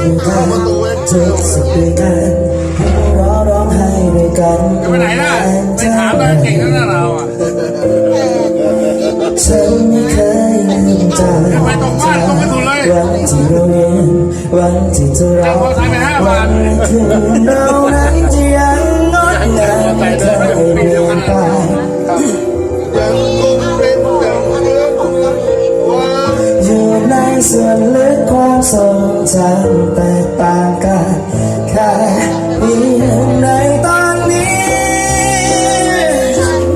ด้วยกันทุกสุขด้วยกันหัวเราะร้องไห้ด้วยกันจะไปไหนล่ะไปถามเลยเก่งนั่นเราอะฉันไม่เคยลืมจำไปตรงบ้านตรงไปสุดเลยวันที่เราเรียนวันที่เธอรักเอามอเตอร์ไซค์ไปห้าบาทวันคืนเรานั้นจะยังงดงามไม่เคยเปลี่ยนไปยังคงเป็นอย่าง ส่วนลึกความทรงจำแตกต่างกันแค่เพียงในตอนนี้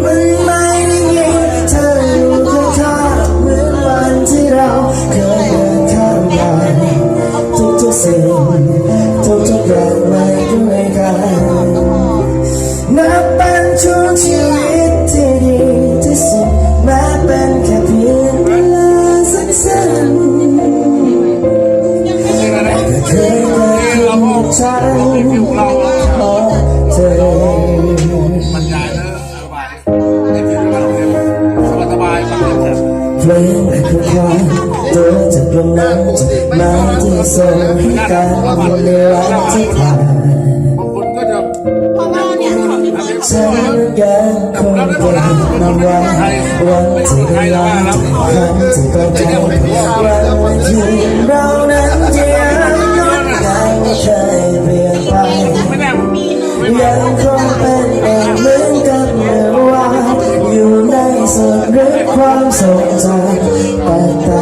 มันไม่ได้ยินเธออยู่ข้างๆเหมือนวันที่เราเคยเดินข้ามไปทุกๆสิ่งทุกๆอย่างไม่ด้วยกันนับเป็นช่วงชีวิตที่ดีที่สุดแม้เป็นแค่เพียง ขึ้นกับฉันเพราะเธอบรรยายแล้วสบายในที่เราสบายสบายฟังเถอเพลงคือความตัวจากตรงนั้นจะมาที่ส่งให้กันวันในวันที่ผ่านบางคนก็จะเพราะว่าเนี่ยของที่เปิดฉันยังคงเก็บนำไว้วันที่เรารักครั้งที่เราใจวันที่ It's a great crime, so it's all better.